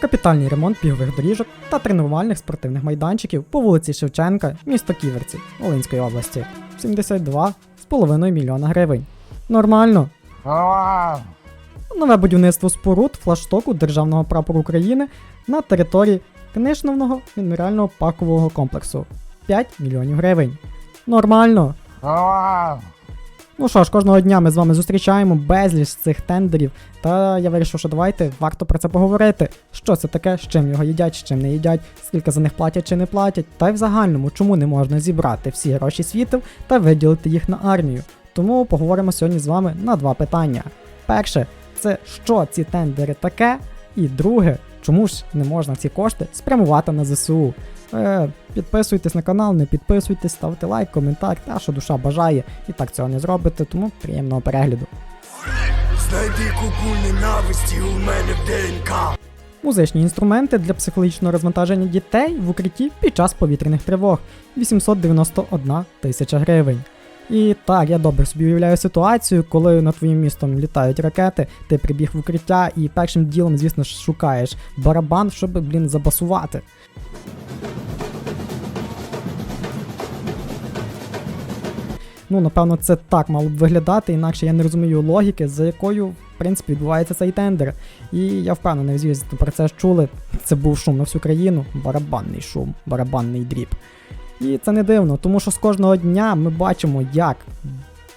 капітальний ремонт бігових доріжок та тренувальних спортивних майданчиків по вулиці Шевченка, місто Ківерці, Волинської області. 72,5 мільйона гривень. Нормально. Нове будівництво споруд флаштоку Державного прапору України на території книжного меморіального паркового комплексу 5 мільйонів гривень. Нормально. Ну що ж, кожного дня ми з вами зустрічаємо безліч цих тендерів, та я вирішив, що давайте варто про це поговорити. Що це таке, з чим його їдять, з чим не їдять, скільки за них платять чи не платять, та й в загальному, чому не можна зібрати всі гроші світу та виділити їх на армію. Тому поговоримо сьогодні з вами на два питання. Перше, це що ці тендери таке, і друге, чому ж не можна ці кошти спрямувати на ЗСУ. Е, підписуйтесь на канал, не підписуйтесь, ставте лайк, коментар, та що душа бажає. І так цього не зробите, тому приємного перегляду. Знайди купу ненависті у мене в ДНК. Музичні інструменти для психологічного розвантаження дітей в укритті під час повітряних тривог 891 тисяча гривень. І так, я добре собі уявляю ситуацію, коли над твоїм містом літають ракети, ти прибіг в укриття і першим ділом, звісно ж, шукаєш барабан, щоб, блін, забасувати. Ну, напевно, це так мало б виглядати, інакше я не розумію логіки, за якою, в принципі, відбувається цей тендер. І я впевнений, звісно, про це ж чули. Це був шум на всю країну, барабанний шум, барабанний дріб. І це не дивно, тому що з кожного дня ми бачимо, як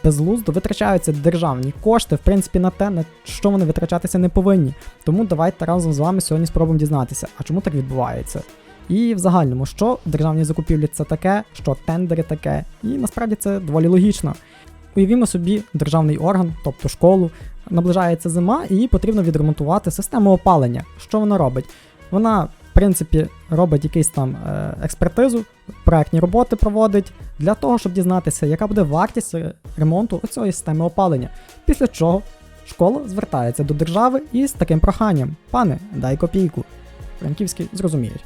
безглуздо витрачаються державні кошти, в принципі, на те, на що вони витрачатися не повинні. Тому давайте разом з вами сьогодні спробуємо дізнатися, а чому так відбувається. І в загальному, що державні закупівлі це таке, що тендери таке, і насправді це доволі логічно. Уявімо собі державний орган, тобто школу, наближається зима, і їй потрібно відремонтувати систему опалення. Що вона робить? Вона, принципі, робить якийсь там е, експертизу, проектні роботи проводить для того, щоб дізнатися, яка буде вартість е, ремонту цієї системи опалення. Після чого школа звертається до держави із таким проханням: пане, дай копійку. Франківські зрозуміють.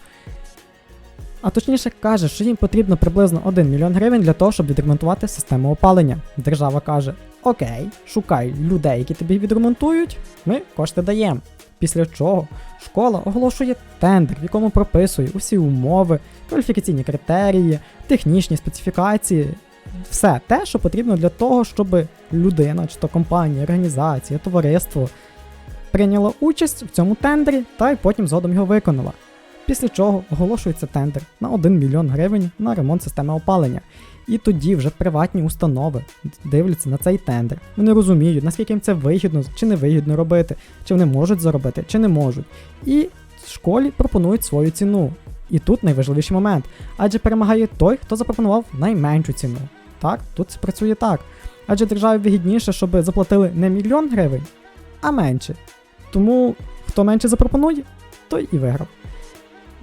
А точніше каже, що їм потрібно приблизно 1 мільйон гривень для того, щоб відремонтувати систему опалення. Держава каже: Окей, шукай людей, які тобі відремонтують, ми кошти даємо. Після чого школа оголошує тендер, в якому прописує усі умови, кваліфікаційні критерії, технічні специфікації, все те, що потрібно для того, щоб людина, чи то компанія, організація, товариство прийняла участь в цьому тендері та й потім згодом його виконала. Після чого оголошується тендер на 1 мільйон гривень на ремонт системи опалення. І тоді вже приватні установи дивляться на цей тендер. Вони розуміють, наскільки їм це вигідно чи не вигідно робити, чи вони можуть заробити, чи не можуть. І школі пропонують свою ціну. І тут найважливіший момент, адже перемагає той, хто запропонував найменшу ціну. Так, тут це працює так. Адже державі вигідніше, щоб заплатили не мільйон гривень, а менше. Тому хто менше запропонує, той і виграв.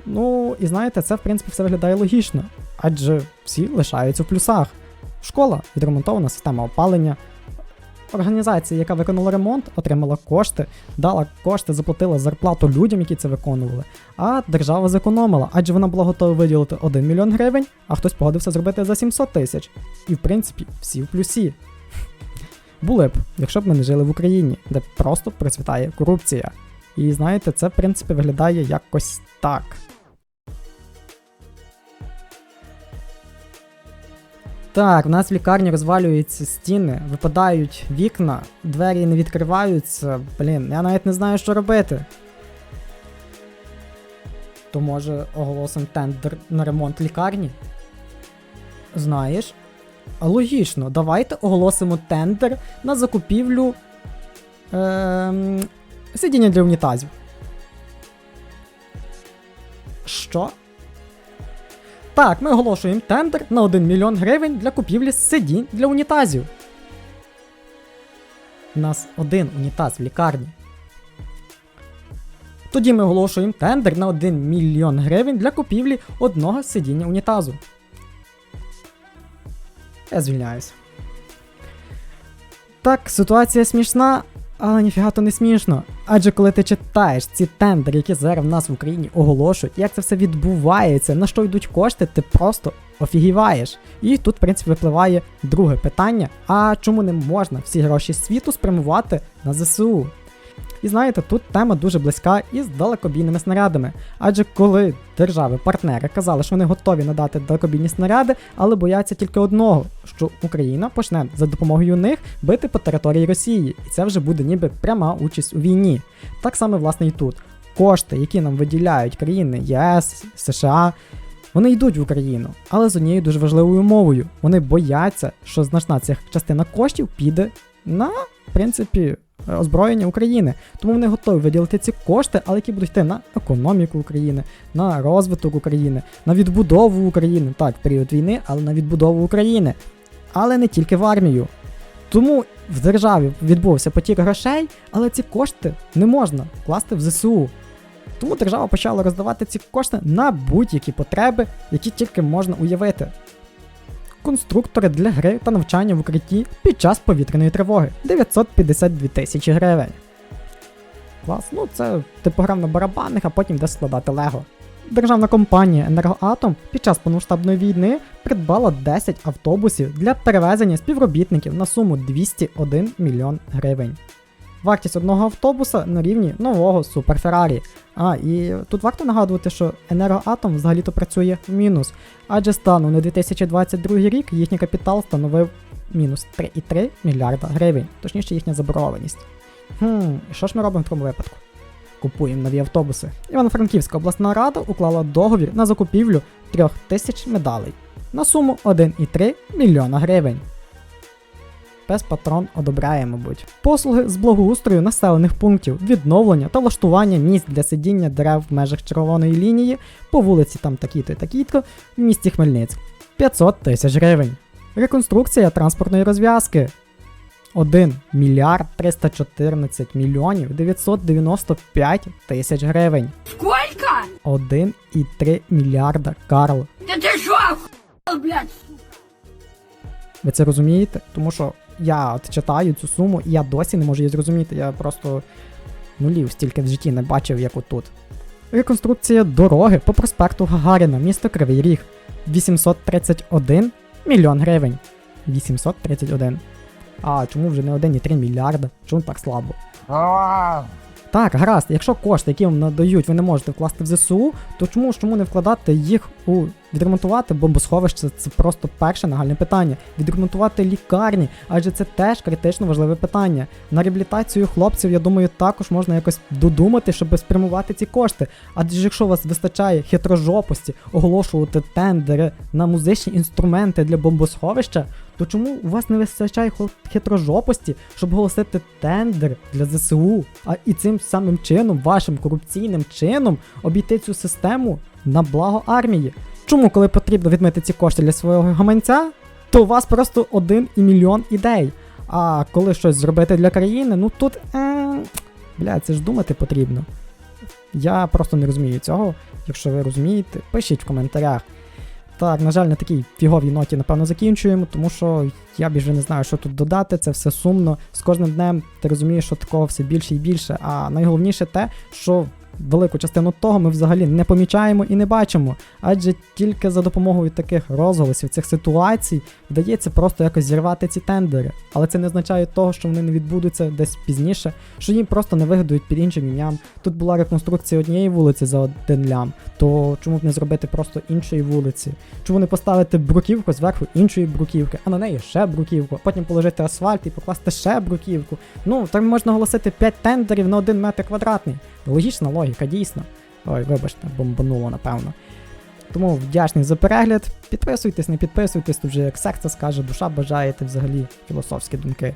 Ну, і знаєте, це в принципі все виглядає логічно, адже всі лишаються в плюсах. Школа відремонтована система опалення. Організація, яка виконала ремонт, отримала кошти, дала кошти, заплатила зарплату людям, які це виконували. А держава зекономила, адже вона була готова виділити 1 мільйон гривень, а хтось погодився зробити за 700 тисяч. І в принципі всі в плюсі. Були б, якщо б ми не жили в Україні, де просто процвітає корупція. І знаєте, це в принципі виглядає якось так. Так, в нас в лікарні розвалюються стіни, випадають вікна, двері не відкриваються. Блін, я навіть не знаю, що робити. То може оголосимо тендер на ремонт лікарні? Знаєш? Логічно, давайте оголосимо тендер на закупівлю ем, сидіння для унітазів. Що? Так, ми оголошуємо тендер на 1 мільйон гривень для купівлі сидінь для унітазів. У нас один унітаз в лікарні. Тоді ми оголошуємо тендер на 1 мільйон гривень для купівлі одного сидіння унітазу. Я звільняюсь. Так, ситуація смішна, але ніфіга то не смішно. Адже коли ти читаєш ці тендери, які зараз в нас в Україні оголошують, як це все відбувається, на що йдуть кошти, ти просто офігіваєш. І тут, в принципі, випливає друге питання: а чому не можна всі гроші світу спрямувати на ЗСУ? І знаєте, тут тема дуже близька із далекобійними снарядами. Адже коли держави-партнери казали, що вони готові надати далекобійні снаряди, але бояться тільки одного, що Україна почне за допомогою них бити по території Росії, і це вже буде ніби пряма участь у війні. Так само, власне, і тут. Кошти, які нам виділяють країни ЄС, США, вони йдуть в Україну, але з однією дуже важливою умовою. Вони бояться, що значна ця частина коштів піде на, в принципі, озброєння України. Тому вони готові виділити ці кошти, але які будуть йти на економіку України, на розвиток України, на відбудову України. Так, в період війни, але на відбудову України. Але не тільки в армію. Тому в державі відбувся потік грошей, але ці кошти не можна вкласти в ЗСУ. Тому держава почала роздавати ці кошти на будь-які потреби, які тільки можна уявити. Конструктори для гри та навчання в укритті під час повітряної тривоги 952 тисячі гривень. Клас, ну це типу грав на барабанних, а потім де складати Лего. Державна компанія Енергоатом під час повномасштабної війни придбала 10 автобусів для перевезення співробітників на суму 201 мільйон гривень. Вартість одного автобуса на рівні нового Супер Феррарі. А, і тут варто нагадувати, що енергоатом взагалі-то працює в мінус, адже станом на 2022 рік їхній капітал становив мінус 3,3 мільярда гривень, точніше їхня заборгованість. Хм, що ж ми робимо в такому випадку? Купуємо нові автобуси. Івано-Франківська обласна рада уклала договір на закупівлю 3000 медалей на суму 1,3 мільйона гривень. Пес патрон одобряє, мабуть. Послуги з благоустрою населених пунктів, відновлення та влаштування місць для сидіння дерев в межах червоної лінії по вулиці там такі-то і такі-то в місті Хмельницьк 500 тисяч гривень. Реконструкція транспортної розв'язки 1 мільярд 314 мільйонів 995 тисяч гривень. Сколько? 1,3 мільярда Карл. Да ты шо, блядь? Ви це розумієте? Тому що я от читаю цю суму, і я досі не можу її зрозуміти. Я просто нулів стільки в житті не бачив, як отут. Реконструкція дороги по проспекту Гагаріна, місто Кривий Ріг. 831 мільйон гривень. 831. А чому вже не 1,3 мільярда? Чому так слабо? Так, гаразд, якщо кошти, які вам надають, ви не можете вкласти в ЗСУ, то чому чому не вкладати їх у відремонтувати бомбосховище? Це просто перше нагальне питання. Відремонтувати лікарні, адже це теж критично важливе питання. На реабілітацію хлопців, я думаю, також можна якось додумати, щоб спрямувати ці кошти. Адже якщо у вас вистачає хитрожопості оголошувати тендери на музичні інструменти для бомбосховища, то чому у вас не вистачає хитрожопості, щоб оголосити тендер для ЗСУ, а і цим самим чином, вашим корупційним чином, обійти цю систему на благо армії? Чому, коли потрібно відмити ці кошти для свого гаманця, то у вас просто один і мільйон ідей. А коли щось зробити для країни, ну тут. Е, бля, це ж думати потрібно. Я просто не розумію цього. Якщо ви розумієте, пишіть в коментарях. Так, на жаль, на такій фіговій ноті, напевно, закінчуємо, тому що я більше не знаю, що тут додати, це все сумно. З кожним днем ти розумієш, що такого все більше і більше. А найголовніше те, що велику частину того ми взагалі не помічаємо і не бачимо. Адже тільки за допомогою таких розголосів, цих ситуацій вдається просто якось зірвати ці тендери. Але це не означає того, що вони не відбудуться десь пізніше, що їм просто не вигадують під іншим ім'ям. Тут була реконструкція однієї вулиці за один лям, то чому б не зробити просто іншої вулиці? Чому не поставити бруківку зверху іншої бруківки, а на неї ще бруківку, потім положити асфальт і покласти ще бруківку. Ну, так можна оголосити 5 тендерів на 1 метр квадратний. Логічна логіка, дійсно. Ой, вибачте, бомбануло, напевно. Тому вдячний за перегляд. Підписуйтесь, не підписуйтесь, тут вже як серце скаже, душа бажаєте взагалі філософські думки.